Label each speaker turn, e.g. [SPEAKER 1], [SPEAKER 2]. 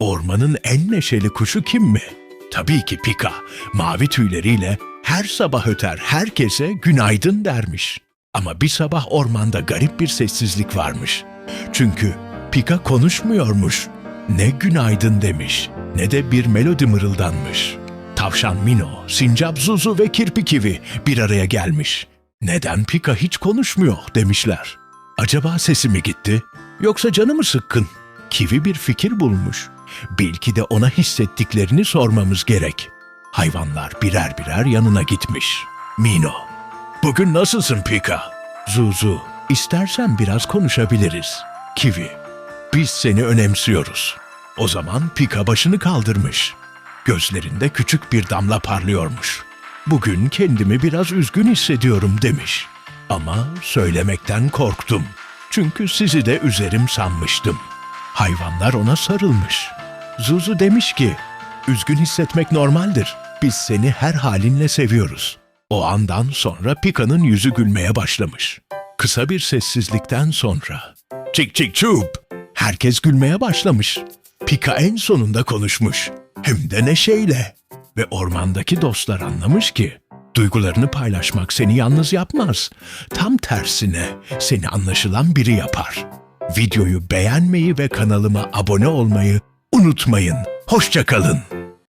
[SPEAKER 1] Ormanın en neşeli kuşu kim mi? Tabii ki Pika. Mavi tüyleriyle her sabah öter herkese günaydın dermiş. Ama bir sabah ormanda garip bir sessizlik varmış. Çünkü Pika konuşmuyormuş. Ne günaydın demiş, ne de bir melodi mırıldanmış. Tavşan Mino, Sincap Zuzu ve Kirpi Kivi bir araya gelmiş. Neden Pika hiç konuşmuyor demişler. Acaba sesi mi gitti? Yoksa canı mı sıkkın? Kivi bir fikir bulmuş. Belki de ona hissettiklerini sormamız gerek. Hayvanlar birer birer yanına gitmiş. Mino, bugün nasılsın Pika? Zuzu, istersen biraz konuşabiliriz. Kivi, biz seni önemsiyoruz. O zaman Pika başını kaldırmış. Gözlerinde küçük bir damla parlıyormuş. Bugün kendimi biraz üzgün hissediyorum demiş. Ama söylemekten korktum. Çünkü sizi de üzerim sanmıştım. Hayvanlar ona sarılmış. Zuzu demiş ki, üzgün hissetmek normaldir. Biz seni her halinle seviyoruz. O andan sonra Pika'nın yüzü gülmeye başlamış. Kısa bir sessizlikten sonra, çik çik çup, herkes gülmeye başlamış. Pika en sonunda konuşmuş. Hem de neşeyle. Ve ormandaki dostlar anlamış ki, duygularını paylaşmak seni yalnız yapmaz. Tam tersine seni anlaşılan biri yapar. Videoyu beğenmeyi ve kanalıma abone olmayı unutmayın. Hoşçakalın.